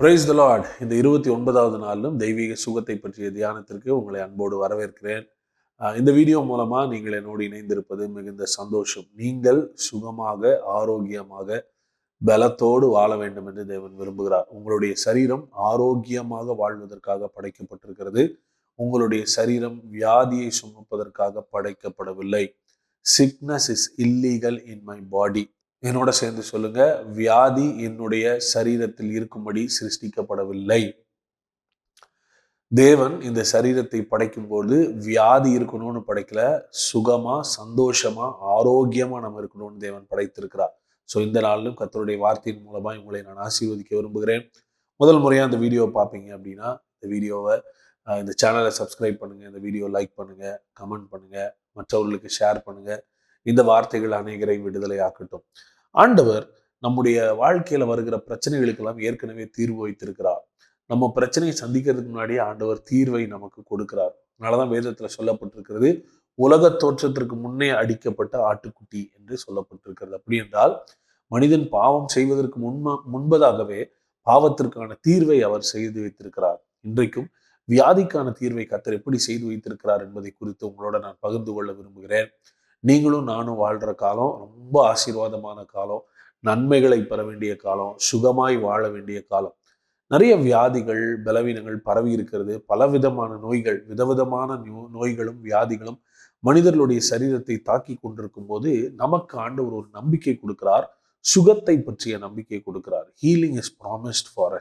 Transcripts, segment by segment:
Praise the Lord இந்த இருபத்தி ஒன்பதாவது நாளிலும் தெய்வீக சுகத்தை பற்றிய தியானத்திற்கு உங்களை அன்போடு வரவேற்கிறேன். இந்த வீடியோ மூலமாக நீங்கள் என்னோடு இணைந்திருப்பது மிகுந்த சந்தோஷம். நீங்கள் சுகமாக ஆரோக்கியமாக பலத்தோடு வாழ வேண்டும் என்று தேவன் விரும்புகிறார். உங்களுடைய சரீரம் ஆரோக்கியமாக வாழ்வதற்காக படைக்கப்பட்டிருக்கிறது. உங்களுடைய சரீரம் வியாதியை சுமப்பதற்காக படைக்கப்படவில்லை. Sickness is illegal in my body என்னோட சேர்ந்து சொல்லுங்க. வியாதி என்னுடைய சரீரத்தில் இருக்கும்படி சிருஷ்டிக்கப்படவில்லை. தேவன் இந்த சரீரத்தை படைக்கும்போது வியாதி இருக்கணும்னு படைக்கல. சுகமா சந்தோஷமா ஆரோக்கியமா நம்ம இருக்கணும்னு தேவன் படைத்திருக்கிறார். ஸோ இந்த நாளிலும் கத்தருடைய வார்த்தையின் மூலமா உங்களை நான் ஆசீர்வதிக்க விரும்புகிறேன். முதல் முறையா இந்த வீடியோவை பார்ப்பீங்க அப்படின்னா இந்த வீடியோவை இந்த சேனலை சப்ஸ்கிரைப் பண்ணுங்க. இந்த வீடியோ லைக் பண்ணுங்க கமெண்ட் பண்ணுங்க. மற்றவர்களுக்கு ஷேர் பண்ணுங்க. இந்த வார்த்தைகள் அநேகரை விடுதலையாக்கட்டும். ஆண்டவர் நம்முடைய வாழ்க்கையில வருகிற பிரச்சனைகளுக்கெல்லாம் ஏற்கனவே தீர்வு வைத்திருக்கிறார். நம்ம பிரச்சனையை சந்திக்கிறதுக்கு முன்னாடியே ஆண்டவர் தீர்வை நமக்கு கொடுக்கிறார். அதனாலதான் வேதத்துல சொல்லப்பட்டிருக்கிறது உலக தோற்றத்திற்கு முன்னே அடிக்கப்பட்ட ஆட்டுக்குட்டி என்று சொல்லப்பட்டிருக்கிறது. அப்படி என்றால் மனிதன் பாவம் செய்வதற்கு முன்ப முன்பதாகவே பாவத்திற்கான தீர்வை அவர் செய்து வைத்திருக்கிறார். இன்றைக்கும் வியாதிக்கான தீர்வை கத்தர் எப்படி செய்து வைத்திருக்கிறார் என்பதை குறித்து உங்களோட நான் பகிர்ந்து கொள்ள விரும்புகிறேன். நீங்களும் நானும் வாழ்கிற காலம் ரொம்ப ஆசீர்வாதமான காலம். நன்மைகளை பெற வேண்டிய காலம் சுகமாய் வாழ வேண்டிய காலம். நிறைய வியாதிகள் பலவீனங்கள் பரவி இருக்கிறது. பலவிதமான நோய்கள் விதவிதமான நோய்களும் வியாதிகளும் மனிதர்களுடைய சரீரத்தை தாக்கி கொண்டிருக்கும் போது நமக்கு ஆண்டவர் ஒரு நம்பிக்கை கொடுக்கிறார். சுகத்தை பற்றிய நம்பிக்கை கொடுக்கிறார். ஹீலிங் இஸ் ப்ராமிஸ்ட் ஃபார்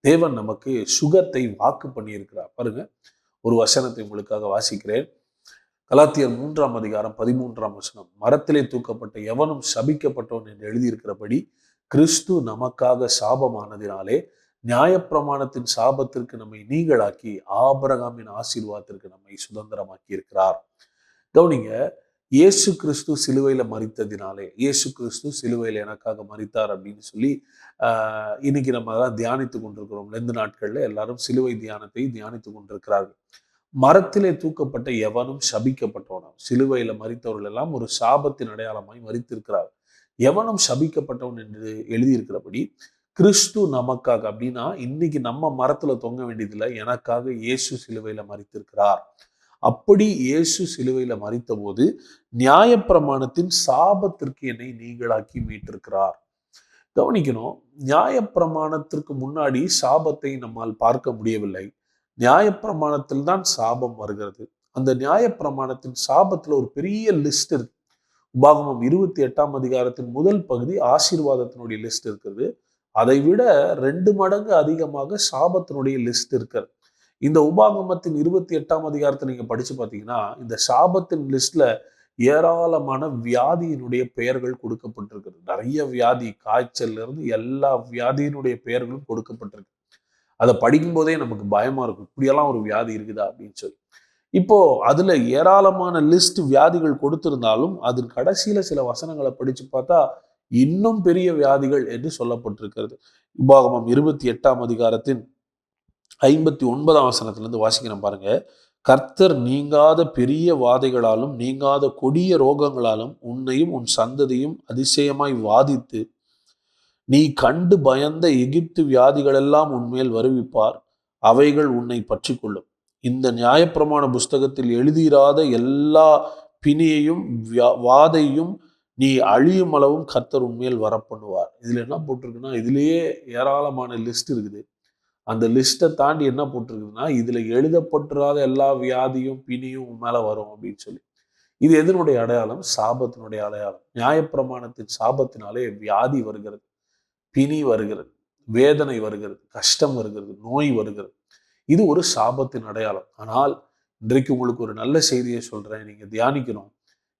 தேவன் நமக்கு சுகத்தை வாக்கு பண்ணியிருக்கிறார். பாருங்க ஒரு வசனத்தை உங்களுக்காக வாசிக்கிறேன். கலாத்தியர் மூன்றாம் அதிகாரம் பதிமூன்றாம் வசனம் மரத்திலே தூக்கப்பட்ட எவனும் சபிக்கப்பட்டவன் என்று எழுதியிருக்கிறபடி கிறிஸ்து நமக்காக சாபமானதினாலே நியாயப்பிரமாணத்தின் சாபத்திற்கு நம்மை நீங்களாக்கி ஆபரகாமின் ஆசீர்வாதத்திற்கு நம்மை சுதந்திரமாக்கி இருக்கிறார் கவனிங்க இயேசு கிறிஸ்து சிலுவையில மறித்ததினாலே இயேசு கிறிஸ்து சிலுவையில எனக்காக மறித்தார் அப்படின்னு சொல்லி ஆஹ் இன்னைக்கு நம்ம அதான் தியானித்து கொண்டிருக்கிறோம். ரெண்டு நாட்கள்ல எல்லாரும் சிலுவை தியானத்தை தியானித்து கொண்டிருக்கிறார்கள். மரத்திலே தூக்கப்பட்ட எவனும் சபிக்கப்பட்டவனும் சிலுவையில மறித்தவர்கள் எல்லாம் ஒரு சாபத்தின் அடையாளமாய் மறித்திருக்கிறார் எவனும் சபிக்கப்பட்டவன் என்று எழுதியிருக்கிறபடி கிறிஸ்து நமக்காக அப்படின்னா இன்னைக்கு நம்ம மரத்துல தொங்க வேண்டியதில்லை எனக்காக இயேசு சிலுவையில மறித்திருக்கிறார் அப்படி இயேசு சிலுவையில மறித்த போது நியாயப்பிரமாணத்தின் சாபத்திற்கு என்னை நீங்களாக்கி மீட்டிருக்கிறார். கவனிக்கணும் நியாயப்பிரமாணத்திற்கு முன்னாடி சாபத்தை நம்மால் பார்க்க முடியவில்லை. நியாயப்பிரமாணத்தில் தான் சாபம் வருகிறது. அந்த நியாயப்பிரமாணத்தின் சாபத்துல ஒரு பெரிய லிஸ்ட் இருக்கு. உபாகமம் இருபத்தி எட்டாம் அதிகாரத்தின் முதல் பகுதி ஆசீர்வாதத்தினுடைய லிஸ்ட் இருக்குது. அதை விட ரெண்டு மடங்கு அதிகமாக சாபத்தினுடைய லிஸ்ட் இருக்கிறது இந்த உபாகமத்தின் இருபத்தி எட்டாம் அதிகாரத்தை நீங்க படிச்சு பார்த்தீங்கன்னா இந்த சாபத்தின் லிஸ்ட்ல ஏராளமான வியாதியினுடைய பெயர்கள் கொடுக்கப்பட்டிருக்கிறது நிறைய வியாதி காய்ச்சல்ல இருந்து எல்லா வியாதியினுடைய பெயர்களும் கொடுக்கப்பட்டிருக்கு. அதை படிக்கும்போதே நமக்கு பயமா இருக்கும். இப்படியெல்லாம் ஒரு வியாதி இருக்குதா அப்படின்னு சொல்லி. இப்போ அதுல ஏராளமான லிஸ்ட் வியாதிகள் கொடுத்திருந்தாலும் அதன் கடைசியில சில வசனங்களை படிச்சு பார்த்தா இன்னும் பெரிய வியாதிகள் என்று சொல்லப்பட்டிருக்கிறது. உபாகமம் இருபத்தி எட்டாம் அதிகாரத்தின் ஐம்பத்தி ஒன்பதாம் வசனத்திலிருந்து வாசிக்கிறேன் பாருங்க. கர்த்தர் நீங்காத பெரிய வாதைகளாலும் நீங்காத கொடிய ரோகங்களாலும் உன்னையும் உன் சந்ததியும் அதிசயமாய் வாதித்து நீ கண்டு பயந்த எகிப்து வியாதிகளெல்லாம் உன்மேல் வருவிப்பார். அவைகள் உன்னை பற்றி கொள்ளும் இந்த நியாயப்பிரமாண புஸ்தகத்தில் எழுதியிராத எல்லா பிணியையும் வியா- வாதையும் நீ அழியும் அளவும் கர்த்தர் உன்மேல் வரப்பண்ணுவார். இதில் என்ன போட்டிருக்குன்னா இதுலேயே ஏராளமான லிஸ்ட் இருக்குது. அந்த லிஸ்ட்டை தாண்டி என்ன போட்டிருக்குதுன்னா இதில் எழுதப்பட்டுறாத எல்லா வியாதியும் பிணியும் உன் மேலே வரும் அப்படின்னு சொல்லி. இது எதனுடைய அடையாளம்? சாபத்தினுடைய அடையாளம். நியாயப்பிரமாணத்தின் சாபத்தினாலே வியாதி வருகிறது. பிணி வருகிறது வேதனை வருகிறது கஷ்டம் வருகிறது நோய் வருகிறது. இது ஒரு சாபத்தின் அடையாளம். ஆனால் இன்றைக்கு உங்களுக்கு ஒரு நல்ல செய்தியை சொல்றேன். நீங்க தியானிக்கணும்.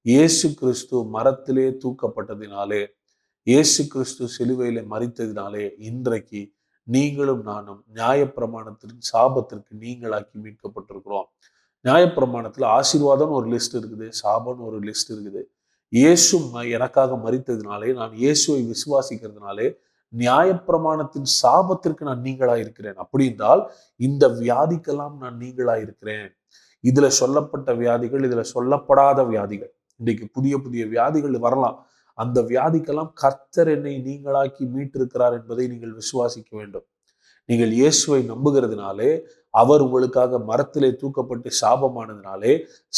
இயேசு கிறிஸ்து மரத்திலே தூக்கப்பட்டதினாலே இயேசு கிறிஸ்து சிலுவையிலே மறித்ததினாலே இன்றைக்கு நீங்களும் நானும் நியாயப்பிரமாணத்தின் சாபத்திற்கு நீங்களாக்கி மீட்கப்பட்டிருக்கிறோம். நியாயப்பிரமாணத்துல ஆசீர்வாதம்னு ஒரு லிஸ்ட் இருக்குது சாபம்னு ஒரு லிஸ்ட் இருக்குது. இயேசு எனக்காக மறித்ததினாலே நான் இயேசுவை விசுவாசிக்கிறதுனாலே நியாயப்பிரமாணத்தின் சாபத்திற்கு நான் நீங்களா இருக்கிறேன் அப்படி என்றால் இந்த வியாதிக்கெல்லாம் நான் நீங்களா இருக்கிறேன் இதுல சொல்லப்பட்ட வியாதிகள் இதுல சொல்லப்படாத வியாதிகள். இன்னைக்கு புதிய புதிய வியாதிகள் வரலாம். அந்த வியாதிக்கெல்லாம் கர்த்தர் என்னை நீங்களாக்கி மீட்டிருக்கிறார் என்பதை நீங்கள் விசுவாசிக்க வேண்டும். நீங்கள் இயேசுவை நம்புகிறதுனாலே அவர் உங்களுக்காக மரத்திலே தூக்கப்பட்டு சாபமானதுனாலே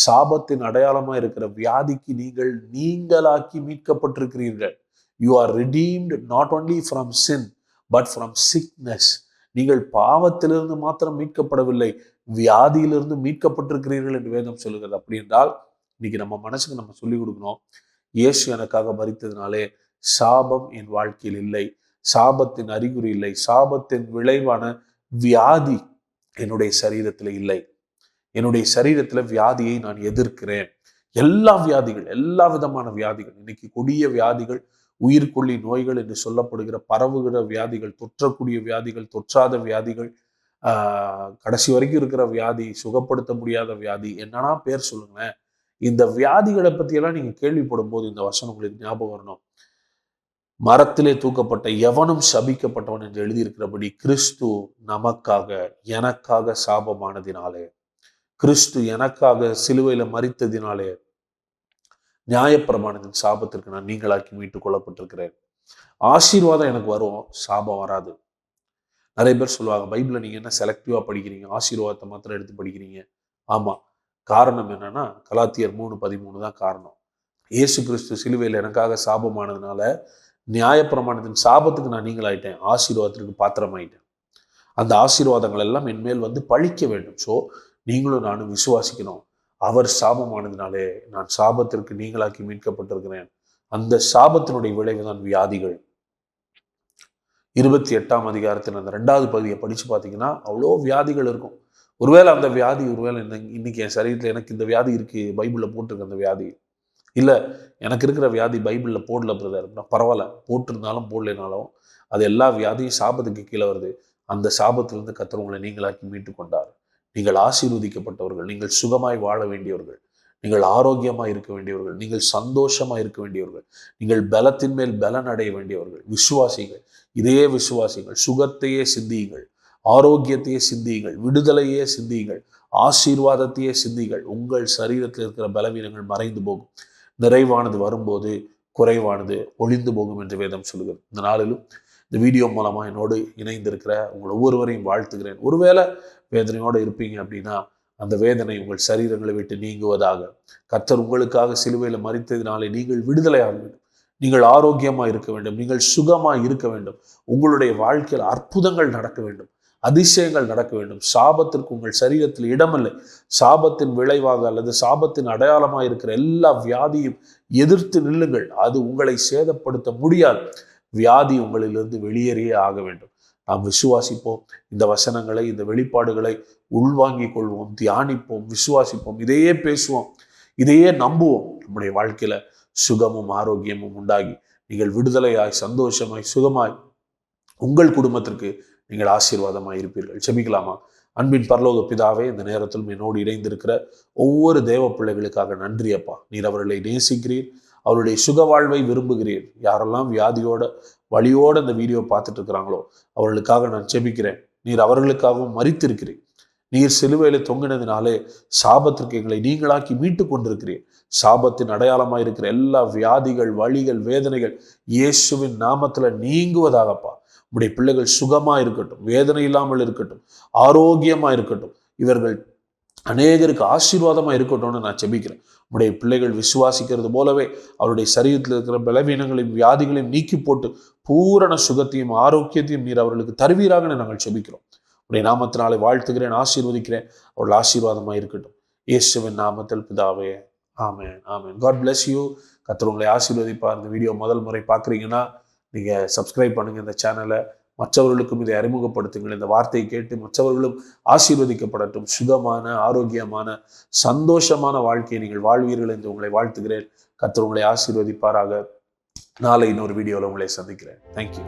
சாபத்தின் அடையாளமா இருக்கிற வியாதிக்கு நீங்கள் நீங்களாக்கி மீட்கப்பட்டிருக்கிறீர்கள். You are redeemed not only from sin but from sickness நீங்கள் பாவத்திலிருந்து மாத்திரம் மீட்கப்படவில்லை வியாதியிலிருந்து மீட்கப்பட்டிருக்கிறீர்கள் என்று வேதம் சொல்லுகிறது. அப்படி என்றால் இன்னைக்கு நம்ம மனசுக்கு நம்ம சொல்லிக் கொடுக்கணும் இயேசு எனக்காக மறித்ததுனாலே சாபம் என் வாழ்க்கையில் இல்லை சாபத்தின் அறிகுறி இல்லை சாபத்தின் விளைவான வியாதி என்னுடைய சரீரத்தில் இல்லை. என்னுடைய சரீரத்துல வியாதியை நான் எதிர்க்கிறேன். எல்லா வியாதிகள் எல்லா விதமான வியாதிகள் இன்னைக்கு கொடிய வியாதிகள் உயிர்கொல்லி நோய்கள் என்று சொல்லப்படுகிற பரவுகிற வியாதிகள் தொற்றக்கூடிய வியாதிகள் தொற்றாத வியாதிகள் ஆஹ் கடைசி வரைக்கும் இருக்கிற வியாதி சுகப்படுத்த முடியாத வியாதி என்னன்னா பேர் சொல்லுங்களேன். இந்த வியாதிகளை பற்றியெல்லாம் நீங்கள் கேள்விப்படும் போது இந்த வசனம் உங்களுக்கு ஞாபகம் வரணும். மரத்திலே தூக்கப்பட்ட எவனும் சபிக்கப்பட்டவன் என்று எழுதியிருக்கிறபடி கிறிஸ்து நமக்காக எனக்காக சாபமானதினாலே கிறிஸ்து எனக்காக சிலுவையில் மறித்ததினாலே நியாயப்பிரமாணத்தின் சாபத்திற்கு நான் நீங்களாக்கி மீட்டுக் கொள்ளப்பட்டிருக்கிறேன். ஆசீர்வாதம் எனக்கு வரும். சாபம் வராது. நிறைய பேர் சொல்லுவாங்க பைபிளை நீங்க என்ன செலக்டிவா படிக்கிறீங்க? ஆசீர்வாதத்தை மாத்திரம் எடுத்து படிக்கிறீங்க? ஆமா. காரணம் என்னன்னா கலாத்தியர் மூணு பதிமூணு தான் காரணம். இயேசு கிறிஸ்து சிலுவையில் எனக்காக சாபமானதுனால நியாயப்பிரமாணத்தின் சாபத்துக்கு நான் நீங்களாயிட்டேன். ஆசீர்வாதத்திற்கு பாத்திரமாயிட்டேன். அந்த ஆசீர்வாதங்கள் எல்லாம் என்மேல் வந்து பழிக்க வேண்டும். ஸோ நீங்களும் நானும் விசுவாசிக்கணும். அவர் சாபமானதினாலே நான் சாபத்திற்கு நீங்களாக்கி மீட்கப்பட்டிருக்கிறேன். அந்த சாபத்தினுடைய விளைவு தான் வியாதிகள். இருபத்தி எட்டாம் அதிகாரத்தில் அந்த ரெண்டாவது பகுதியை படித்து பார்த்தீங்கன்னா அவ்வளோ வியாதிகள் இருக்கும். ஒருவேளை அந்த வியாதி ஒருவேளை இன்னைக்கு என் சரீரத்தில் எனக்கு இந்த வியாதி இருக்குது பைபிளில் போட்டிருக்கு அந்த வியாதி. இல்லை எனக்கு இருக்கிற வியாதி பைபிளில் போடல பிரதர் பரவாயில்ல போட்டிருந்தாலும் போடலைனாலும் அது எல்லா வியாதியும் சாபத்துக்கு கீழே வருது. அந்த சாபத்திலிருந்து கத்துறவங்களை நீங்களாக்கி மீட்டு கொண்டார் நீங்கள் ஆசீர்வதிக்கப்பட்டவர்கள் நீங்கள் சுகமாய் வாழ வேண்டியவர்கள் நீங்கள் ஆரோக்கியமாக இருக்க வேண்டியவர்கள் நீங்கள் சந்தோஷமாக இருக்க வேண்டியவர்கள் நீங்கள் பலத்தின் மேல் பலன் அடைய வேண்டியவர்கள் விசுவாசிகள் இதே விசுவாசிகள் சுகத்தையே சிந்தியுங்கள் ஆரோக்கியத்தையே சிந்தியுங்கள் விடுதலையே சிந்தியுங்கள் ஆசீர்வாதத்தையே சிந்திகள் உங்கள் சரீரத்தில் இருக்கிற பலவீனங்கள் மறைந்து போகும். நிறைவானது வரும்போது குறைவானது ஒளிந்து போகும் என்று வேதம் சொல்லுகிறது இந்த நாளிலும் இந்த வீடியோ மூலமாக என்னோடு இணைந்திருக்கிற உங்கள் ஒவ்வொருவரையும் வாழ்த்துகிறேன். ஒருவேளை வேதனையோடு இருப்பீங்க அப்படின்னா அந்த வேதனை உங்கள் சரீரங்களை விட்டு நீங்குவதாக. கத்தர் உங்களுக்காக சிலுவையில் மறித்ததினாலே நீங்கள் விடுதலையாக வேண்டும். நீங்கள் ஆரோக்கியமாக இருக்க வேண்டும். நீங்கள் சுகமாக இருக்க வேண்டும். உங்களுடைய வாழ்க்கையில் அற்புதங்கள் நடக்க வேண்டும். அதிசயங்கள் நடக்க வேண்டும். சாபத்திற்கு உங்கள் சரீரத்தில் இடமில்லை. சாபத்தின் விளைவாக அல்லது சாபத்தின் அடையாளமாக இருக்கிற எல்லா வியாதியும் எதிர்த்து நில்லுங்கள். அது உங்களை சேதப்படுத்த முடியாது. வியாதி உங்களிலிருந்து வெளியேறியே ஆக வேண்டும். நாம் விசுவாசிப்போம். இந்த வசனங்களை இந்த வெளிப்பாடுகளை உள்வாங்கிக் கொள்வோம் தியானிப்போம் விசுவாசிப்போம். இதையே பேசுவோம். இதையே நம்புவோம். நம்முடைய வாழ்க்கையில சுகமும் ஆரோக்கியமும் உண்டாகி நீங்கள் விடுதலையாய் சந்தோஷமாய் சுகமாய் உங்கள் குடும்பத்திற்கு நீங்கள் ஆசீர்வாதமாக இருப்பீர்கள். செபிக்கலாமா அன்பின் பரலோக பிதாவே இந்த நேரத்தில் என்னோடு இணைந்திருக்கிற ஒவ்வொரு தேவ பிள்ளைகளுக்காக நன்றி அப்பா. நீர் அவர்களை நேசிக்கிறீர். அவருடைய சுக வாழ்வை விரும்புகிறீர் யாரெல்லாம் வியாதியோட வழியோட இந்த வீடியோ பார்த்துட்டு இருக்கிறாங்களோ அவர்களுக்காக நான் செபிக்கிறேன். நீர் அவர்களுக்காகவும் மறித்திருக்கிறேன் நீர் சிலுவையில தொங்கினதினாலே சாபத்திற்கு எங்களை நீங்களாக்கி மீட்டு கொண்டிருக்கிறீர் சாபத்தின் அடையாளமாக இருக்கிற எல்லா வியாதிகள் வழிகள் வேதனைகள் இயேசுவின் நாமத்துல நீங்குவதாகப்பா. உடைய பிள்ளைகள் சுகமா இருக்கட்டும் வேதனை இல்லாமல் இருக்கட்டும் ஆரோக்கியமா இருக்கட்டும் இவர்கள் அநேகருக்கு ஆசீர்வாதமாக இருக்கட்டும்னு நான் செபிக்கிறேன். உடைய பிள்ளைகள் விசுவாசிக்கிறது போலவே அவருடைய சரீரத்தில் இருக்கிற பலவீனங்களையும் வியாதிகளையும் நீக்கி போட்டு பூரண சுகத்தையும் ஆரோக்கியத்தையும் நீர் அவர்களுக்கு தருவீராக நாங்கள் செபிக்கிறோம். உடைய நாமத்தினாலே வாழ்த்துகிறேன் ஆசீர்வதிக்கிறேன். அவர்கள் ஆசீர்வாதமாக இருக்கட்டும். இயேசுவின் நாமத்தில் பிதாவே ஆமேன் ஆமேன். காட் பிளஸ் யூ கத்திர உங்களை ஆசீர்வதிப்பார். இந்த வீடியோ முதல் முறை பார்க்குறீங்கன்னா நீங்கள் சப்ஸ்கிரைப் பண்ணுங்கள் இந்த சேனலை மற்றவர்களுக்கும் இதை அறிமுகப்படுத்துங்கள். இந்த வார்த்தையை கேட்டு மற்றவர்களும் ஆசீர்வதிக்கப்படட்டும். சுகமான ஆரோக்கியமான சந்தோஷமான வாழ்க்கையை நீங்கள் வாழ்வீர்கள் என்று உங்களை வாழ்த்துகிறேன். கத்தர் உங்களை ஆசீர்வதிப்பாராக. நாளை இன்னொரு வீடியோவில் உங்களை சந்திக்கிறேன். தேங்க்யூ